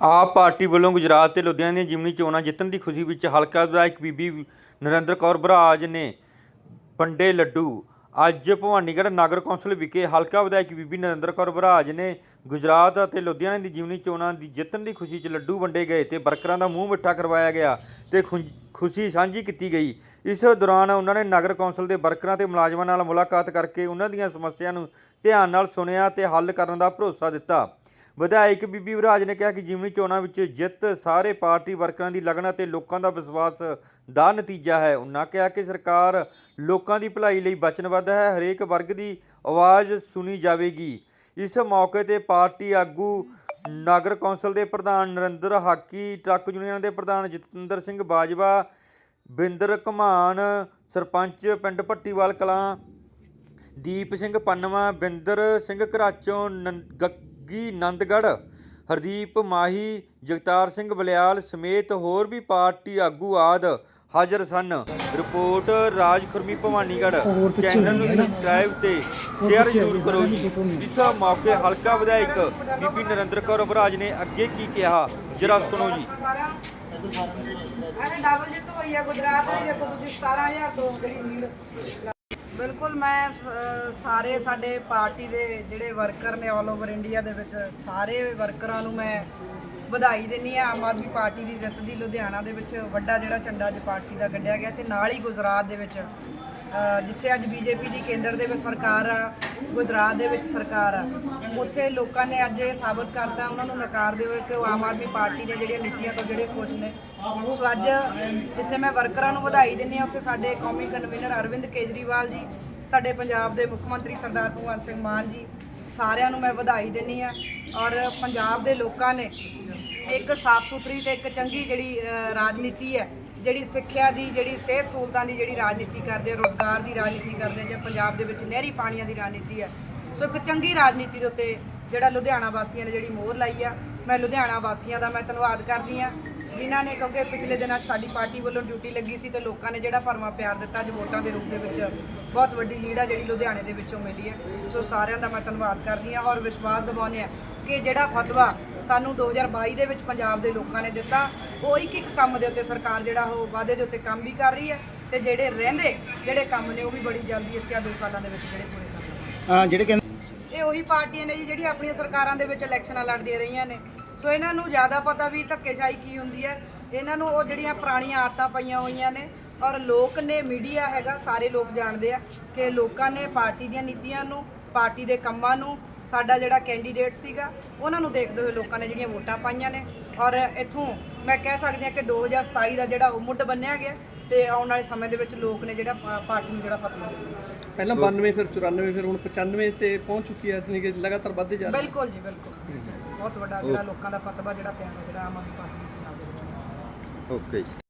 ਆਪ ਪਾਰਟੀ ਵੱਲੋਂ ਗੁਜਰਾਤ ਤੇ ਲੁਧਿਆਣਾ ਦੀਆਂ ਜਿਮਨੀ ਚੋਣਾਂ ਜਿੱਤਣ ਦੀ ਖੁਸ਼ੀ ਵਿੱਚ ਹਲਕਾ ਵਿਧਾਇਕ ਬੀਬੀ ਨਰਿੰਦਰ ਕੌਰ ਬਰਾਜ ਨੇ ਵੰਡੇ ਲੱਡੂ। ਅੱਜ ਭਵਾਨੀਗੜ੍ਹ ਨਗਰ ਕੌਂਸਲ ਵਿਖੇ ਹਲਕਾ ਵਿਧਾਇਕ ਬੀਬੀ ਨਰਿੰਦਰ ਕੌਰ ਬਰਾਜ ਨੇ ਗੁਜਰਾਤ ਅਤੇ ਲੁਧਿਆਣਾ ਦੀ ਜਿਮਨੀ ਚੋਣਾਂ ਦੀ ਜਿੱਤਣ ਦੀ ਖੁਸ਼ੀ 'ਚ ਲੱਡੂ ਵੰਡੇ ਗਏ ਤੇ ਵਰਕਰਾਂ ਦਾ ਮੂੰਹ ਮਿੱਠਾ ਕਰਵਾਇਆ ਗਿਆ ਤੇ ਖੁ- ਖੁਸ਼ੀ ਸਾਂਝੀ ਕੀਤੀ ਗਈ। ਇਸ ਦੌਰਾਨ ਉਹਨਾਂ ਨੇ ਨਗਰ ਕੌਂਸਲ ਦੇ ਵਰਕਰਾਂ ਤੇ ਮੁਲਾਜ਼ਮਾਂ ਨਾਲ ਮੁਲਾਕਾਤ ਕਰਕੇ ਉਹਨਾਂ ਦੀਆਂ ਸਮੱਸਿਆਵਾਂ ਨੂੰ ਧਿਆਨ ਨਾਲ ਸੁਣਿਆ ਤੇ ਹੱਲ ਕਰਨ ਦਾ ਭਰੋਸਾ ਦਿੱਤਾ। ਵਿਧਾਇਕ ਬੀਬੀ ਵਿਰਾਜ ਨੇ ਕਿਹਾ ਕਿ ਜਿਮਨੀ ਚੋਣਾਂ ਵਿੱਚ ਜਿੱਤ ਸਾਰੇ ਪਾਰਟੀ ਵਰਕਰਾਂ ਦੀ ਲਗਨ ਅਤੇ ਲੋਕਾਂ ਦਾ ਵਿਸ਼ਵਾਸ ਦਾ ਨਤੀਜਾ ਹੈ ਉਹਨਾਂ ਕਿਹਾ ਕਿ ਸਰਕਾਰ ਲੋਕਾਂ ਦੀ ਭਲਾਈ ਲਈ ਵਚਨਬੱਧ ਹੈ, ਹਰੇਕ ਵਰਗ ਦੀ ਆਵਾਜ਼ ਸੁਣੀ ਜਾਵੇਗੀ। ਇਸ ਮੌਕੇ ਤੇ ਪਾਰਟੀ ਆਗੂ ਨਗਰ ਕੌਂਸਲ ਦੇ ਪ੍ਰਧਾਨ ਨਰਿੰਦਰ ਹਾਕੀ ਟਰੱਕ ਯੂਨੀਅਨ ਦੇ ਪ੍ਰਧਾਨ ਜਤਿੰਦਰ ਸਿੰਘ ਬਾਜਵਾ, ਬਿੰਦਰ ਘਮਾਨ, ਸਰਪੰਚ ਪਿੰਡ ਭੱਟੀਵਾਲ ਕਲਾਂ, ਦੀਪ ਸਿੰਘ ਪੰਨਵਾ, ਬਿੰਦਰ ਸਿੰਘ ਘਰਾਚੋਂ ਗੱਗੀ ਨੰਦਗੜ੍ਹ ਹਰਦੀਪ ਮਾਹੀ ਜਗਤਾਰ ਸਿੰਘ ਬਲਿਆਲ ਸਮੇਤ ਹੋਰ ਵੀ ਪਾਰਟੀ ਆਗੂ ਆਦ ਹਾਜ਼ਰ ਸਨ। ਰਿਪੋਰਟ ਰਾਜ ਖੁਰਮੀ ਭਵਾਨੀਗੜ੍ਹ ਚੈਨਲ ਨੂੰ? ਸਬਸਕ੍ਰਾਈਬ ਤੇ ਸ਼ੇਅਰ ਜ਼ਰੂਰ ਕਰੋ। ਜੀ ਇਸ ਮੌਕੇ ਹਲਕਾ ਵਿਧਾਇਕ ਬੀਬੀ ਨਰਿੰਦਰ ਕੌਰ ਬਰਾਜ ਨੇ ਅੱਗੇ ਕੀ ਕਿਹਾ? ਜਰਾ ਸੁਣੋ ਜੀ। ਅਰੇ ਡਬਲ ਜਿੱਤ ਹੋਈ ਹੈ ਗੁਜਰਾਤ ਦੀ। ਦੇਖੋ ਤੁਸੀਂ 17000 ਤੋਂ ਜਿਹੜੀ ਲੀਡ ਬਿਲਕੁਲ ਮੈਂ ਸਾਰੇ ਸਾਡੇ ਪਾਰਟੀ ਦੇ ਜਿਹੜੇ ਵਰਕਰ ਨੇ ਆਲ ਓਵਰ ਇੰਡੀਆ ਦੇ ਵਿੱਚ, ਸਾਰੇ ਵਰਕਰਾਂ ਨੂੰ ਮੈਂ ਵਧਾਈ ਦਿੰਨੀ ਆ ਆਮ ਆਦਮੀ ਪਾਰਟੀ ਦੀ ਜਿੱਤ ਦੀ ਲੁਧਿਆਣਾ ਦੇ ਵਿੱਚ ਵੱਡਾ ਜਿਹੜਾ ਝੰਡਾ ਅੱਜ ਪਾਰਟੀ ਦਾ ਗੱਡਿਆ ਗਿਆ ਤੇ ਨਾਲ ਹੀ ਗੁਜਰਾਤ ਦੇ ਵਿੱਚ ਜਿੱਥੇ ਅੱਜ ਬੀਜੇਪੀ ਦੀ ਕੇਂਦਰ ਦੇ ਵਿੱਚ ਸਰਕਾਰ ਆ, ਗੁਜਰਾਤ ਦੇ ਵਿੱਚ ਸਰਕਾਰ ਆ, ਉੱਥੇ ਲੋਕਾਂ ਨੇ ਅੱਜ ਇਹ ਸਾਬਤ ਕਰਤਾ, ਉਹਨਾਂ ਨੂੰ ਨਕਾਰਦੇ ਹੋਏ ਕਿ ਉਹ ਆਮ ਆਦਮੀ ਪਾਰਟੀ ਦੀਆਂ ਜਿਹੜੀਆਂ ਨੀਤੀਆਂ ਤੋਂ ਜਿਹੜੇ ਖੁਸ਼ ਨੇ। ਸੋ ਅੱਜ ਜਿੱਥੇ ਮੈਂ ਵਰਕਰਾਂ ਨੂੰ ਵਧਾਈ ਦਿੰਨੀ ਆ ਉੱਥੇ ਸਾਡੇ ਕੌਮੀ ਕਨਵੀਨਰ ਅਰਵਿੰਦ ਕੇਜਰੀਵਾਲ ਜੀ, ਸਾਡੇ ਪੰਜਾਬ ਦੇ ਮੁੱਖ ਮੰਤਰੀ ਸਰਦਾਰ ਭਗਵੰਤ ਸਿੰਘ ਮਾਨ ਜੀ, ਸਾਰਿਆਂ ਨੂੰ ਮੈਂ ਵਧਾਈ ਦਿੰਨੀ ਆ ਔਰ ਪੰਜਾਬ ਦੇ ਲੋਕਾਂ ਨੇ ਇੱਕ ਸਾਫ਼ ਸੁਥਰੀ ਤੇ ਇੱਕ ਚੰਗੀ ਜਿਹੜੀ ਰਾਜਨੀਤੀ ਹੈ ਜਿਹੜੀ ਸਿੱਖਿਆ ਦੀ, ਜਿਹੜੀ ਸਿਹਤ ਸਹੂਲਤਾਂ ਦੀ ਜਿਹੜੀ ਰਾਜਨੀਤੀ ਕਰਦੇ ਆ, ਰੋਜ਼ਗਾਰ ਦੀ ਰਾਜਨੀਤੀ ਕਰਦੇ ਆ, ਜਾਂ ਪੰਜਾਬ ਦੇ ਵਿੱਚ ਨਹਿਰੀ ਪਾਣੀਆਂ ਦੀ ਰਾਜਨੀਤੀ ਹੈ। ਸੋ ਇੱਕ ਚੰਗੀ ਰਾਜਨੀਤੀ ਦੇ ਉੱਤੇ ਜਿਹੜਾ ਲੁਧਿਆਣਾ ਵਾਸੀਆਂ ਨੇ ਜਿਹੜੀ ਮੋਹਰ ਲਾਈ ਆ, ਮੈਂ ਲੁਧਿਆਣਾ ਵਾਸੀਆਂ ਦਾ ਮੈਂ ਧੰਨਵਾਦ ਕਰਦੀ ਆ ਜਿਨ੍ਹਾਂ ਨੇ ਕਿਉਂਕਿ ਪਿਛਲੇ ਦਿਨਾਂ 'ਚ ਸਾਡੀ ਪਾਰਟੀ ਵੱਲੋਂ ਡਿਊਟੀ ਲੱਗੀ ਸੀ ਤੇ ਲੋਕਾਂ ਨੇ ਜਿਹੜਾ ਭਰਮਾ ਪਿਆਰ ਦਿੱਤਾ, ਅੱਜ ਵੋਟਾਂ ਦੇ ਰੂਪ ਦੇ ਵਿੱਚ ਬਹੁਤ ਵੱਡੀ ਲੀਡ ਆ ਜਿਹੜੀ ਲੁਧਿਆਣੇ ਦੇ ਵਿੱਚੋਂ ਮਿਲੀ ਹੈ। ਸੋ ਸਾਰਿਆਂ ਦਾ ਮੈਂ ਧੰਨਵਾਦ ਕਰਦੀ ਆ ਔਰ ਵਿਸ਼ਵਾਸ ਦਿਵਾਉਂਦੇ ਆ ਕਿ ਜਿਹੜਾ ਫਤਵਾ ਸਾਨੂੰ 2022 ਦੇ ਵਿੱਚ ਪੰਜਾਬ ਦੇ ਲੋਕਾਂ ਨੇ ਦਿੱਤਾ ਉਹ ਇੱਕ ਇੱਕ ਕੰਮ ਦੇ ਉੱਤੇ ਸਰਕਾਰ ਜਿਹੜਾ ਉਹ ਵਾਅਦੇ ਦੇ ਉੱਤੇ ਕੰਮ ਵੀ ਕਰ ਰਹੀ ਹੈ ਤੇ ਜਿਹੜੇ ਰਹਿੰਦੇ ਜਿਹੜੇ ਕੰਮ ਨੇ ਉਹ ਵੀ ਬੜੀ ਜਲਦੀ ਅਸੀਂ ਆ ਦੋ ਸਾਲਾਂ ਦੇ ਵਿੱਚ ਜਿਹੜੇ ਪੂਰੇ ਕਰ ਲਵਾਂਗੇ। ਹਾਂ ਜਿਹੜੇ ਕਹਿੰਦੇ ਇਹ ਉਹੀ ਪਾਰਟੀਆਂ ਨੇ ਜੀ ਜਿਹੜੀ ਆਪਣੀਆਂ ਸਰਕਾਰਾਂ ਦੇ ਵਿੱਚ ਇਲੈਕਸ਼ਨਾਂ ਲੜਦੀਆਂ ਰਹੀਆਂ ਨੇ। ਸੋ ਇਹਨਾਂ ਨੂੰ ਜ਼ਿਆਦਾ ਪਤਾ ਵੀ ਧੱਕੇਸ਼ਾਹੀ ਕੀ ਹੁੰਦੀ ਹੈ। ਇਹਨਾਂ ਨੂੰ ਉਹ ਜਿਹੜੀਆਂ ਪੁਰਾਣੀਆਂ ਆਦਤਾਂ ਪਈਆਂ ਹੋਈਆਂ ਨੇ ਔਰ ਲੋਕ ਨੇ ਮੀਡੀਆ ਹੈਗਾ ਸਾਰੇ ਲੋਕ ਜਾਣਦੇ ਆ ਕਿ ਲੋਕਾਂ ਨੇ ਪਾਰਟੀ ਦੀਆਂ ਨੀਤੀਆਂ ਨੂੰ ਪਾਰਟੀ ਦੇ ਕੰਮਾਂ ਨੂੰ ਸਾਡਾ ਜਿਹੜਾ ਕੈਂਡੀਡੇਟ ਸੀਗਾ ਉਹਨਾਂ ਨੂੰ ਦੇਖਦੇ ਹੋਏ ਲੋਕਾਂ ਨੇ ਜਿਹੜੀਆਂ ਵੋਟਾਂ ਪਾਈਆਂ ਨੇ। ਔਰ ਇੱਥੋਂ ਮੈਂ ਕਹਿ ਸਕਦੀ ਹਾਂ ਕਿ 2027 ਦਾ ਜਿਹੜਾ ਉਹ ਮੁੱਢ ਬੰਨਿਆ ਗਿਆ ਤੇ ਆਉਣ ਵਾਲੇ ਸਮੇਂ ਦੇ ਵਿੱਚ ਲੋਕ ਨੇ ਜਿਹੜਾ ਪਾਰਟੀ ਨੂੰ ਜਿਹੜਾ ਫਤਵਾ ਪਹਿਲਾਂ 92 ਫਿਰ 94 ਫਿਰ ਹੁਣ 95 ਤੇ ਪਹੁੰਚ ਚੁੱਕੀ ਹੈ ਜਾਣੀ ਕਿ ਲਗਾਤਾਰ ਵੱਧਦੇ ਜਾ ਰਹੀ। ਬਿਲਕੁਲ ਜੀ ਬਿਲਕੁਲ। ਬਹੁਤ ਵੱਡਾ ਜਿਹੜਾ ਲੋਕਾਂ ਦਾ ਫਤਵਾ ਜਿਹੜਾ ਪਿਆ ਹੈ ਜਿਹੜਾ ਆਮ ਆਦਮੀ ਪਾਰਟੀ ਦੇ ਵਿੱਚ ਓਕੇ